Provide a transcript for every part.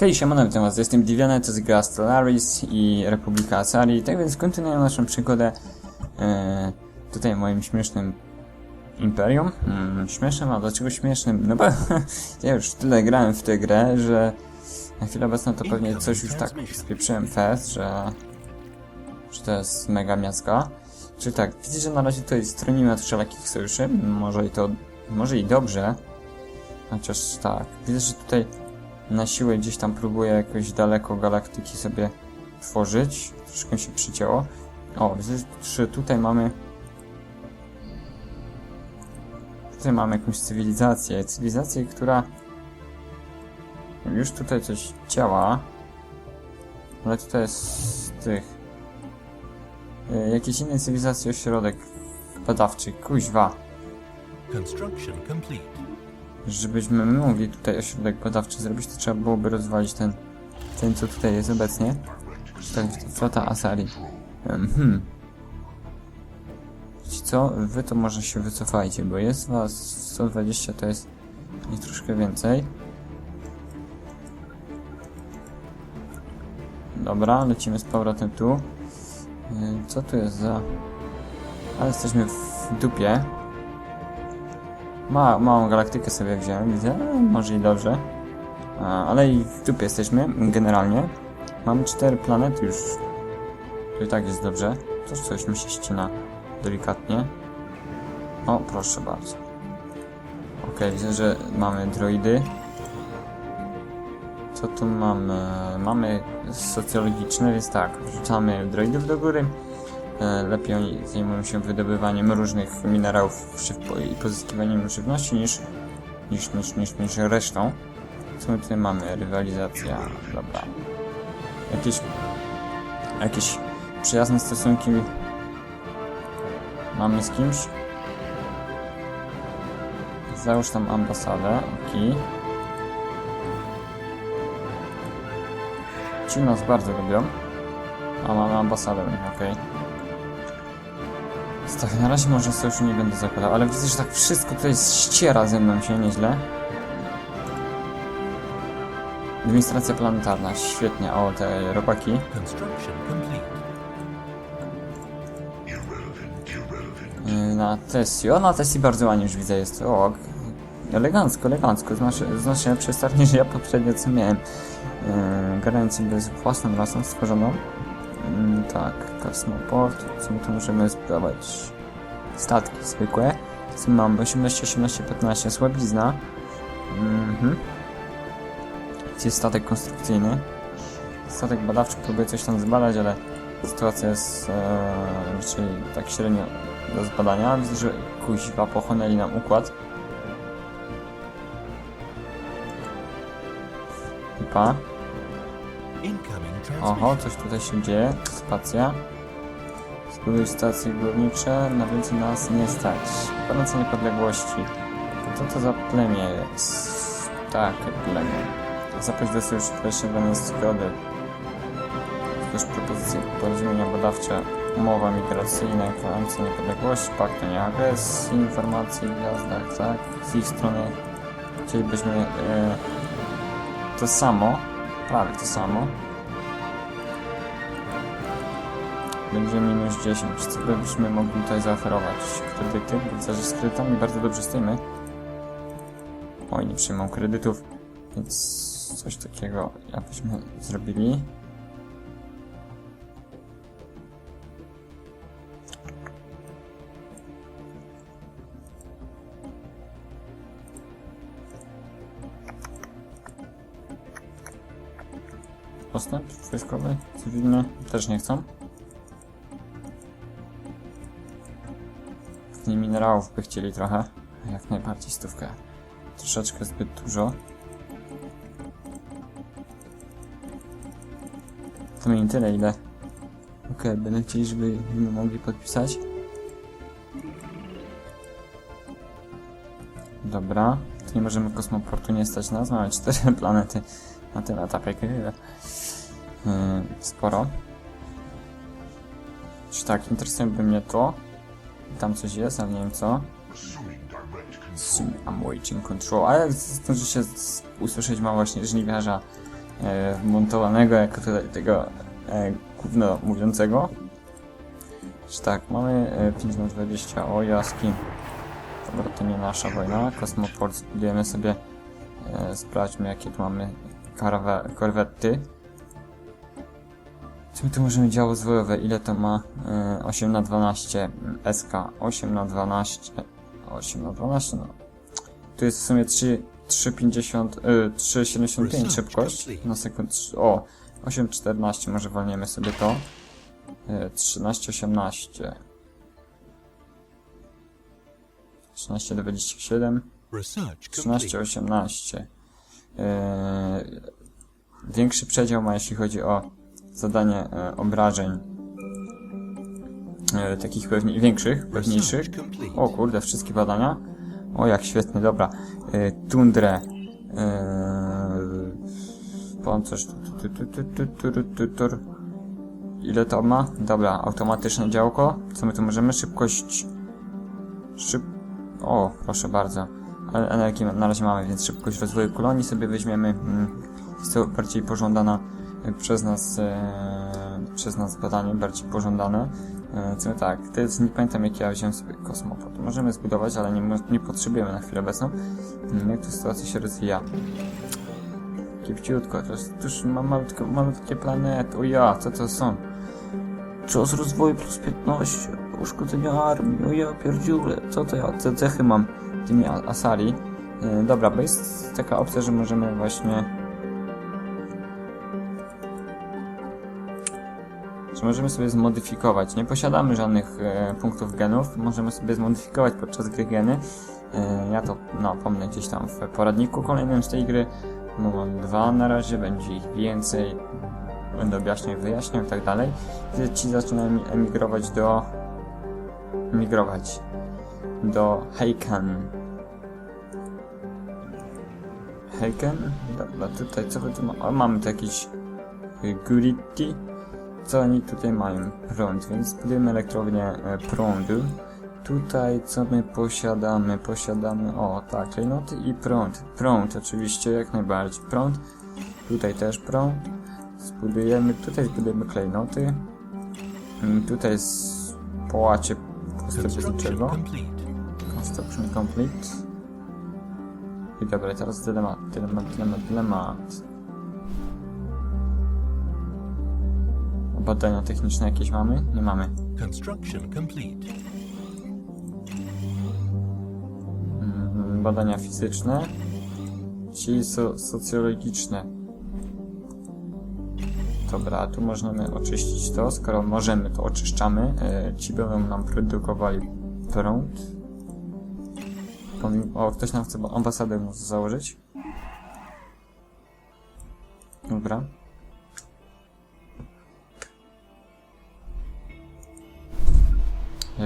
Hej, siemano, witam was, jestem Diviana, to jest gra Stellaris i Republika Asari, tak więc kontynuujemy naszą przygodę e, tutaj w moim śmiesznym imperium. Mm, śmiesznym, a dlaczego śmiesznym? No bo ja już tyle grałem w tę grę, że na chwilę obecną to pewnie coś już tak spieprzyłem fest, że, że to jest mega miacka. Czy tak, widzę, że na razie tutaj stronimy od wszelakich sojuszy, może i to, może i dobrze, chociaż tak, widzę, że tutaj na siłę gdzieś tam próbuję jakoś daleko galaktyki sobie tworzyć. Troszkę się przycięło. O, że tutaj mamy... Tutaj mamy jakąś cywilizację. Cywilizację, która już tutaj coś działa. Ale tutaj jest z tych... y, Jakiejś innej cywilizacji ośrodek badawczy. Kuźwa. Construction complete. Żebyśmy my mogli tutaj ośrodek badawczy zrobić, to trzeba byłoby rozwalić ten, ten co tutaj jest obecnie. Czy tak, flota Asari. Wiecie co? Wy to może się wycofajcie, bo jest was 120, to jest ich troszkę więcej. Dobra, lecimy z powrotem tu. Co tu jest za... Ale jesteśmy w dupie. Ma, małą galaktykę sobie wziąłem, widzę, może i dobrze. A, ale i w dupie jesteśmy, generalnie. Mamy cztery planety już. To i tak jest dobrze. Też coś mi się ścina delikatnie. O, proszę bardzo. Ok, widzę, że mamy droidy. Co tu mamy? Mamy socjologiczne, więc tak, wrzucamy droidów do góry. E, Lepiej zajmują się wydobywaniem różnych minerałów i pozyskiwaniem żywności niż, niż, niż, niż, niż resztą. Co my tutaj mamy? Rywalizacja, dobra. Jakieś, jakieś przyjazne stosunki mamy z kimś? Załóż tam ambasadę, okej. Ci nas bardzo lubią. A mamy ambasadę, okej. Tak, na razie może sojuszu nie będę zakładał, ale widzę, że tak wszystko tutaj ściera ze mną się nieźle. Administracja planetarna, świetnie, o te robaki. Yy, Na Tessie, o na Tessie bardzo ładnie już widzę jest, o elegancko, elegancko, znaczy, znacznie lepsze start niż ja poprzednio co miałem. Yy, Granicę bez własną rasą stworzoną. Mm, tak, Kosmoport, co my tu możemy zbudować? Statki zwykłe. Co mam? 18, 18, 15, słabizna. Mhm. Gdzie jest statek konstrukcyjny? Statek badawczy próbuje coś tam zbadać, ale sytuacja jest e, raczej tak średnio do zbadania. Widzę, że kuźwa pochłonęli nam układ. Lipa. Oho, coś tutaj się dzieje. Spacja. Zbuduj stacje górnicze, na więcej nas nie stać. Gwarancja niepodległości. Co to za plemię jest? Takie plemię. Zapaść do sojuszu kreślonej zgody. Też propozycje porozumienia badawcze, umowa migracyjna, gwarancja niepodległości, pakt o nieagresji, informacji w gwiazdach, tak? Z ich strony chcielibyśmy e, to samo, prawie to samo. Będzie minus 10. Co byśmy mogli tutaj zaoferować? Kredyty? Widzę, że z kredytami bardzo dobrze stoimy. Oj, nie przyjmą kredytów, więc coś takiego jakbyśmy zrobili. Postęp wojskowy, cywilny też nie chcą. Nie minerałów by chcieli trochę. Jak najbardziej stówkę. Troszeczkę zbyt dużo. To nie tyle, ile. Okej, będą chcieli, żebyśmy mogli podpisać. Dobra. Tu nie możemy kosmoportu nie stać nas. Mamy cztery planety na tym etapie. Yy, sporo. Czy tak, interesuje mnie to. Tam coś jest, ale nie wiem co. I'm waiting control. A jak zdąży się usłyszeć ma właśnie żniwiarza e, wmontowanego jako tutaj tego e, gówno mówiącego. Czy tak, mamy e, 5 na 20 o jaski. Dobra, to nie nasza wojna. Kosmoport zbudujemy sobie. E, sprawdźmy jakie tu mamy korwety. Co my tu możemy działo zwojowe? Ile to ma? E, 8 na 12 SK. 8 na 12. 8 na 12, no. Tu jest w sumie 3, 3,50, y, 3,75 szybkość na sekund. O, 8,14 może wolniemy sobie to. Y, 13,18. 13,27. Research complete. 13,18. Yy, większy przedział ma, jeśli chodzi o zadanie e, obrażeń e, takich pewnie, większych, pewniejszych. O kurde, wszystkie badania. O, jak świetnie, dobra. E, tundrę. Pancerz. Ile to ma? Dobra, automatyczne działko. Co my tu możemy? Szybkość... Szyb... O, proszę bardzo. Ale energii na razie mamy, więc szybkość rozwoju kolonii sobie weźmiemy. Mm, jest to bardziej pożądana przez nas, e, przez nas badanie, bardziej pożądane. E, Co tak, to jest, nie pamiętam jak ja wziąłem sobie kosmoport. Możemy zbudować, ale nie, nie potrzebujemy na chwilę obecną. Jak tu sytuacja się rozwija? Kiepciutko, to jest, tuż mam malutko, malutkie planety. O co to są? Czas rozwoju plus 15, uszkodzenia armii, o pierdziule, co to ja, te cechy mam tymi Asari. Yy, dobra, bo jest taka opcja, że możemy właśnie... Że możemy sobie zmodyfikować. Nie posiadamy żadnych e, punktów genów, możemy sobie zmodyfikować podczas gry geny. E, ja to no, pomnę gdzieś tam w poradniku kolejnym z tej gry. No, mam dwa na razie, będzie ich więcej. Będę objaśniał, wyjaśniał i tak dalej. Gdy ci zaczynają emigrować do... Emigrować do Heiken. Heiken? Dobra, tutaj co wy tu ma? O, mamy tu jakieś y, Guriti. Co oni tutaj mają? Prąd, więc budujemy elektrownię e, prądu. Tutaj co my posiadamy? Posiadamy, o tak, klejnoty i prąd. Prąd oczywiście, jak najbardziej. Prąd. Tutaj też prąd. Zbudujemy, tutaj zbudujemy klejnoty. Mm, Tutaj jest połacie Construction postępniczego. complete. Construction complete. I dobra, teraz dylemat, dylemat, dylemat, dylemat. Badania techniczne jakieś mamy? Nie mamy. Construction complete. Mm, Badania fizyczne. Ci so, socjologiczne. Dobra, tu możemy oczyścić to. Skoro możemy, to oczyszczamy. E, ci będą nam produkowali prąd. Pomimo, o, ktoś nam chce ambasadę mu założyć. Dobra.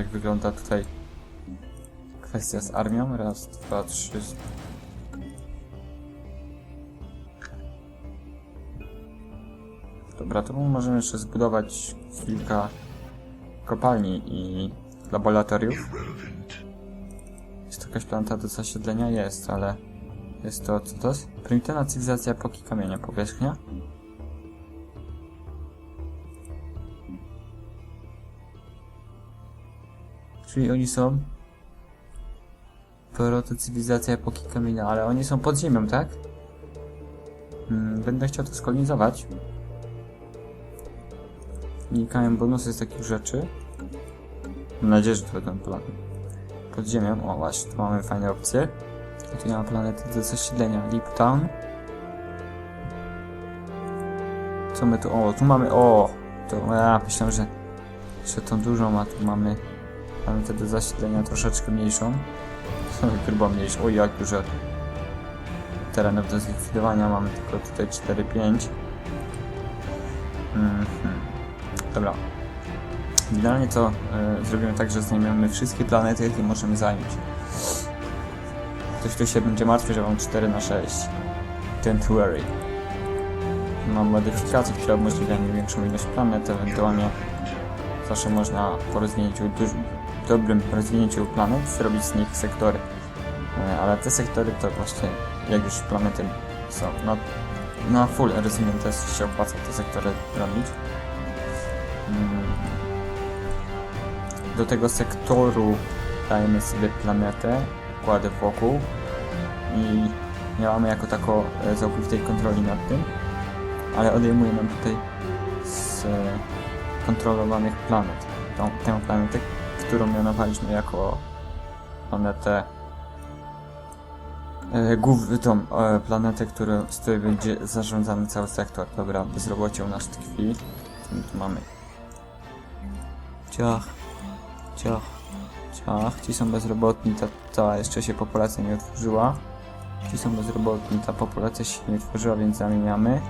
Jak wygląda tutaj kwestia z armią? Raz, dwa, trzy. Dobra, to możemy jeszcze zbudować kilka kopalni i laboratoriów. Jest to jakaś planta do zasiedlenia? Jest, ale jest to, co to jest? Prymitywna cywilizacja epoki kamienia, powierzchnia. Czyli oni są protocywilizacja epoki kamienia, ale oni są pod ziemią, tak? Hmm, będę chciał to skolonizować. Wnikają bonusy z takich rzeczy. Mam nadzieję, że to będą plany. Pod ziemią, o właśnie, tu mamy fajne opcje. I tu nie ma planety do zasiedlenia. Liptown. Co my tu, o, tu mamy, o! To ja myślałem, że, że tą dużą, a tu mamy planetę do zasiedlenia troszeczkę mniejszą. Chyba mniejszą, o jak dużo terenów do zlikwidowania, mamy tylko tutaj 4-5. Mhm. Dobra. Generalnie to e, zrobimy tak, że zajmiemy wszystkie planety, jakie możemy zająć. Ktoś tu się będzie martwił, że mam 4 na 6. Don't worry. Mam modyfikacje, które umożliwiają większą ilość planet, ewentualnie zawsze można po rozwinięciu, duż, dobrym rozwinięciu planet zrobić z nich sektory. E, ale te sektory to właśnie, jak już planety są, no na full też się opłaca te sektory robić. Mm. Do tego sektoru dajemy sobie planetę, kładę wokół i nie mamy jako tako e, całkowitej kontroli nad tym, ale odejmuje nam tutaj z e, kontrolowanych planet. Tą, tę planetę, którą mianowaliśmy jako planetę e, głów, tą e, planetę, który, z której będzie zarządzany cały sektor. Dobra, bezrobocie u nas tkwi. Co my tu mamy? Ciach, ciach, ciach. Ci są bezrobotni, ta, ta jeszcze się populacja nie otworzyła. Ci są bezrobotni, ta populacja się nie otworzyła, więc zamieniamy.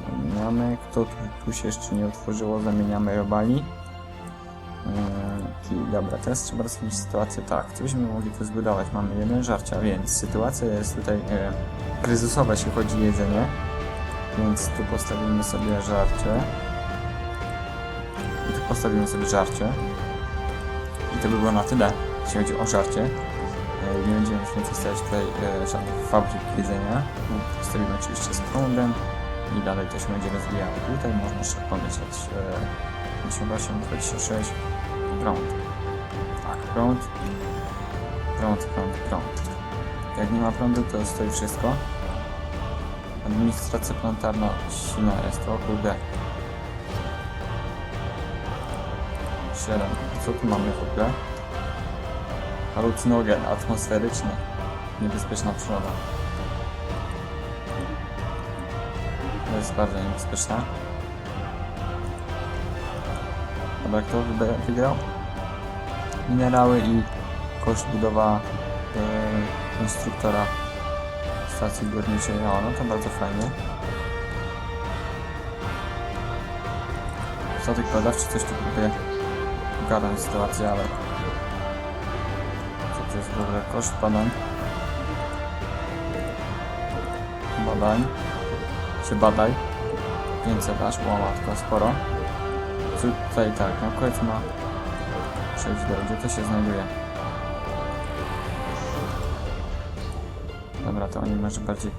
Zamieniamy. Kto tu, tu się jeszcze nie otworzyło, zamieniamy robali. Yy, I dobra, teraz trzeba rozpocząć sytuację tak. Co byśmy mogli tu zbudować? Mamy jeden żarcia, więc sytuacja jest tutaj e, kryzysowa, jeśli chodzi o jedzenie. Więc tu postawimy sobie żarcie. I tu postawimy sobie żarcie. I to by było na tyle, jeśli chodzi o żarcie. E, Nie będziemy już więcej stawiać tutaj e, żadnych fabryk jedzenia. No, Postawimy oczywiście z prądem i dalej to się będzie rozwijało. Tutaj można jeszcze pomyśleć e, 58, 26, prąd. Tak, prąd, prąd, prąd, prąd. Jak nie ma prądu, to stoi wszystko. Administracja planetarna silna jest, o kurde. 7. Co tu mamy w ogóle? Halucynogen atmosferyczny. Niebezpieczna przyroda. To jest bardzo niebezpieczne. Dobra, kto wygrał? Minerały i koszt budowa instruktora stacji górniczej. No, no to bardzo fajnie. Statek badawczy coś tu próbuje ogarnąć sytuację, ale co to jest w ogóle? Koszt badań. Badań. Się badaj. 500 aż, bo matko, sporo. Tutaj tak, no koniec ma przejść do gdzie to się znajduje. Dobra, to oni może bardziej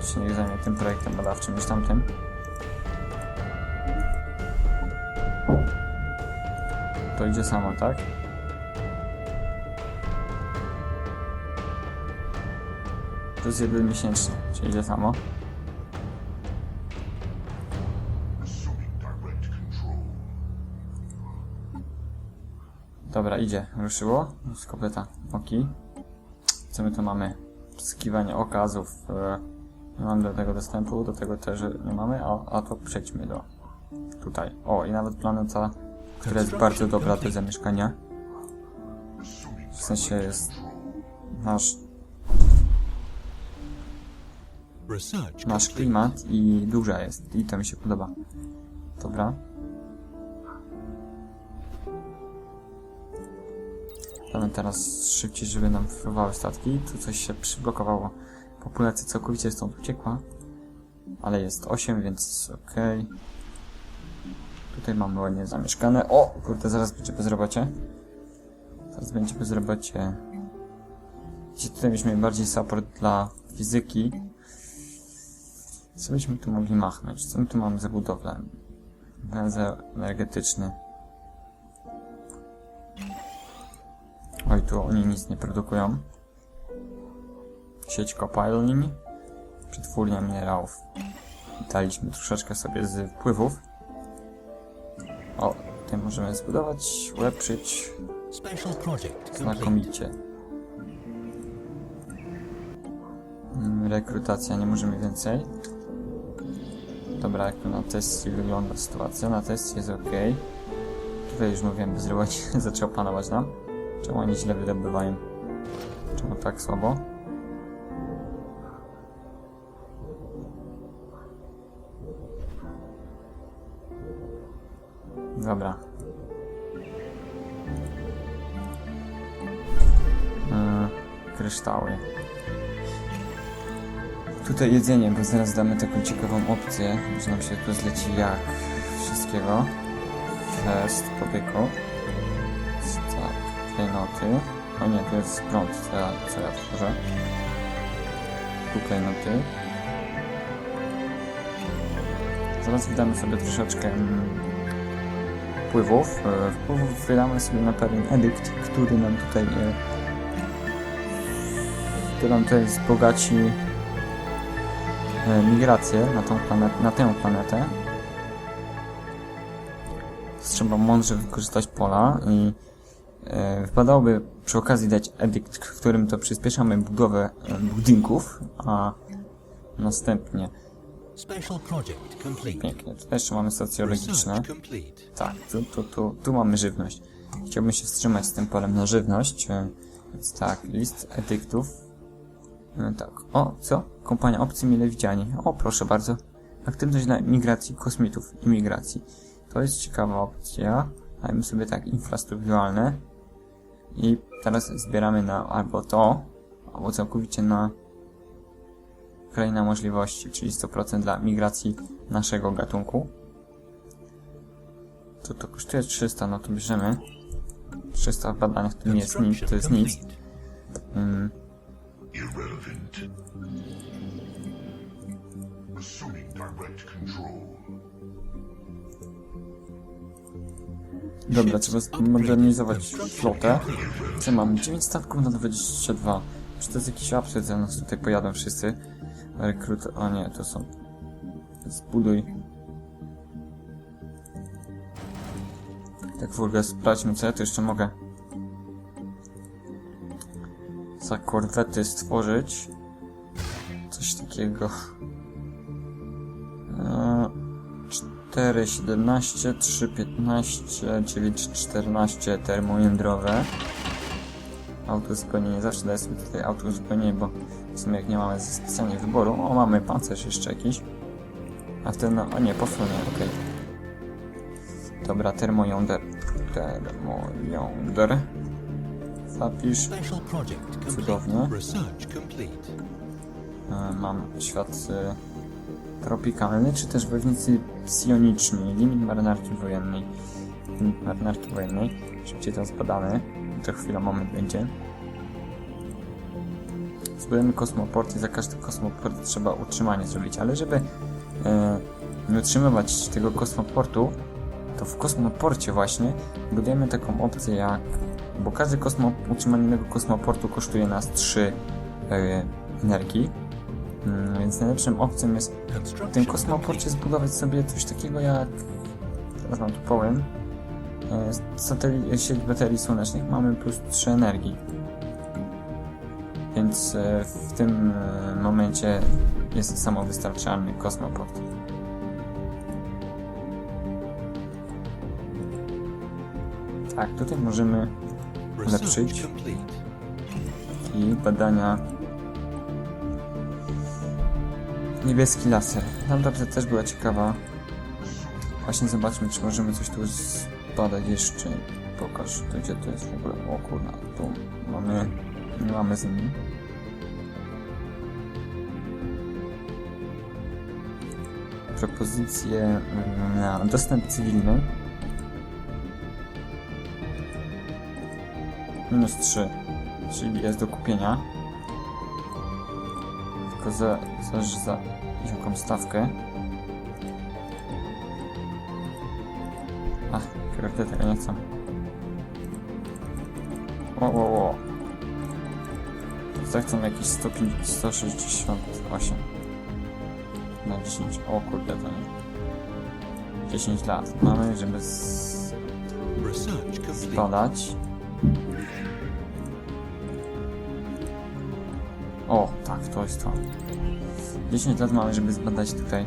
się niech zajmie tym projektem badawczym niż tamtym. To idzie samo, tak? Plus jeden miesięcznie, czyli idzie samo. Dobra, idzie. Ruszyło. Z kobieta. Oki. Co my tu mamy? Skiwanie okazów. E, nie mam do tego dostępu, do tego też nie mamy, a, a to przejdźmy do tutaj. O, i nawet planeta, która jest bardzo dobra do zamieszkania. W sensie jest nasz, nasz klimat i duża jest. I to mi się podoba. Dobra. Damy teraz szybciej, żeby nam fruwały statki. Tu coś się przyblokowało. Populacja całkowicie stąd uciekła. Ale jest 8, więc ok. Tutaj mamy ładnie zamieszkane. O! Kurde, zaraz będzie bezrobocie. Zaraz będzie bezrobocie. Gdzie tutaj byśmy bardziej support dla fizyki. Co byśmy tu mogli machnąć? Co my tu mamy za budowlę? Węzeł energetyczny. Oj, tu oni nic nie produkują. Sieć kopalni. Przetwórnia minerałów. Daliśmy troszeczkę sobie z wpływów. O, tutaj możemy zbudować, ulepszyć znakomicie. Mm, Rekrutacja, nie możemy więcej. Dobra, jak tu na testie wygląda sytuacja? Na testie jest ok. Tutaj już mówiłem, bezrobocie zaczęło panować nam. Czemu oni źle wydobywają? Czemu tak słabo? Dobra. Yy, kryształy. Tutaj jedzenie, bo zaraz damy taką ciekawą opcję, że nam się tu zleci jak wszystkiego. Fest, pobyko. Tak, klejnoty. O nie, to jest prąd, co ja, co ja tworzę. Tu klejnoty. teraz wydamy sobie troszeczkę mm, wpływów. E, Wpływów wydamy sobie na pewien edykt, który nam tutaj e, który nam tutaj wzbogaci e, migrację na, tą planet, na tę planetę. Trzeba mądrze wykorzystać pola i wypadałoby przy okazji dać edykt, w którym to przyspieszamy budowę e, budynków, a następnie. Pięknie. Tutaj jeszcze mamy socjologiczne. Tak, tu, tu, tu, tu mamy żywność. Chciałbym się wstrzymać z tym polem na żywność. e, Więc tak, list edyktów. E, Tak, o, co? Kompania obcy mile widziani. O, proszę bardzo. Aktywność dla migracji kosmitów, imigracji. To jest ciekawa opcja. Dajmy sobie tak, infrastrukturalne. I teraz zbieramy na albo to, albo całkowicie na kraina możliwości, czyli 100% dla migracji naszego gatunku. To to kosztuje 300, no to bierzemy. 300 w badaniach to nie jest nic, to jest nic. Mm, Irrelevant. Assuming direct control. Dobra, trzeba zmodernizować flotę. Co mam? 9 statków na 22. Czy to jest jakiś absurd, że nas tutaj pojadą wszyscy? Rekrut... O nie, to są... Zbuduj. Tak w ogóle sprawdźmy co ja tu jeszcze mogę za korwety stworzyć. Coś takiego. 4, 17, 3, 15, 9, 14 termojądrowe. Autozupełnienie, zawsze daję sobie tutaj autozupełnienie, bo w sumie jak nie mamy specjalnie wyboru. O, mamy pancerz jeszcze jakiś. A wtedy, no, o nie, poflunie, okej. Dobra, termojąder. Termojąder. Zapisz. Cudownie. E, Mam świat e, tropikalny, czy też wojownicy psioniczni, limit marynarki wojennej. Limit marynarki wojennej. Szybciej to zbadamy. To chwila, moment będzie. Zbudujemy kosmoport i za każdy kosmoport trzeba utrzymanie zrobić, ale żeby e, nie utrzymywać tego kosmoportu, to w kosmoporcie właśnie budujemy taką opcję jak... Bo każdy kosmo, utrzymanie innego kosmoportu kosztuje nas 3 e, energii. Mm, Więc najlepszym opcją jest w tym kosmoporcie zbudować sobie coś takiego jak, teraz wam tu powiem, e, sateli- sieć baterii słonecznych mamy plus 3 energii. Więc e, w tym e, momencie jest samowystarczalny kosmoport. Tak, tutaj możemy ulepszyć. i badania niebieski laser. Tamta też była ciekawa. Właśnie zobaczmy, czy możemy coś tu zbadać jeszcze. Pokaż, to gdzie to jest w ogóle. O kurna, tu mamy, mamy z nim. Propozycje mm, na dostęp cywilny. Minus 3, czyli jest do kupienia. Tylko za, zależy za jaką stawkę. Ach, kurde, tego nie chcę. O, o, o. Zachcą jakieś 105, 168. Na 10. O kurde, to nie. 10 lat mamy, żeby z- Research tak, to jest to. 10 lat mamy, żeby zbadać tutaj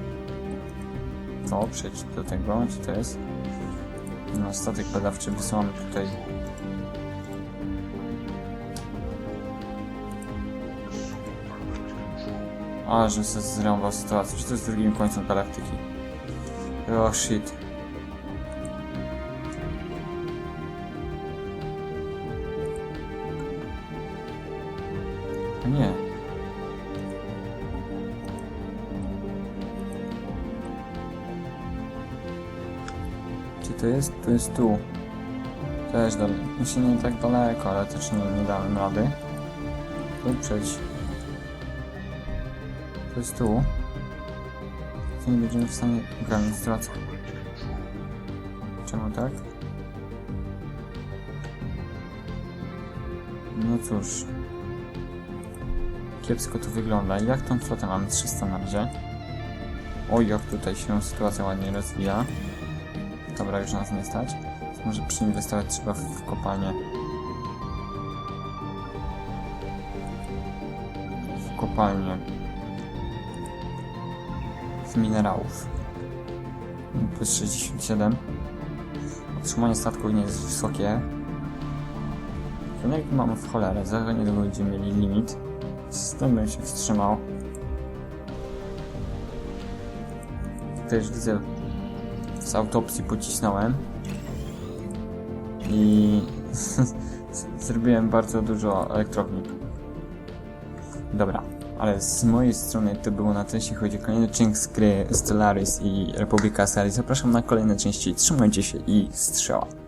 to, przejść do tego, gdzie to jest. No, statek badawczy wysyłamy tutaj. A, że się zrąbał sytuację. Czy to jest drugim końcem galaktyki? Oh shit. Jest? To jest tu. Też dalej. Myślę nie tak daleko, ale też nie, nie dałem rady. Tu przejść. To jest tu. to nie będziemy w stanie ogarnąć sytuację. Czemu tak? No cóż. Kiepsko to wygląda. Jak tą flotę mamy 300 na razie? Oj, jak tutaj się sytuacja ładnie rozwija. Dobra, już nas nie stać. Może przyinwestować trzeba w, w kopalnię. W kopalnię. Z minerałów. Plus 67. Utrzymanie statku nie jest wysokie. Energii mamy w cholerę, za niedługo będziemy mieli limit. Tym bym się wstrzymał. Też widzę z autopsji pocisnąłem i zrobiłem bardzo dużo elektrowni. Dobra, ale z mojej strony to było na tyle, jeśli chodzi o kolejny odcinek z gry Stellaris i Republika Sali. Zapraszam na kolejne części. Trzymajcie się i strzała.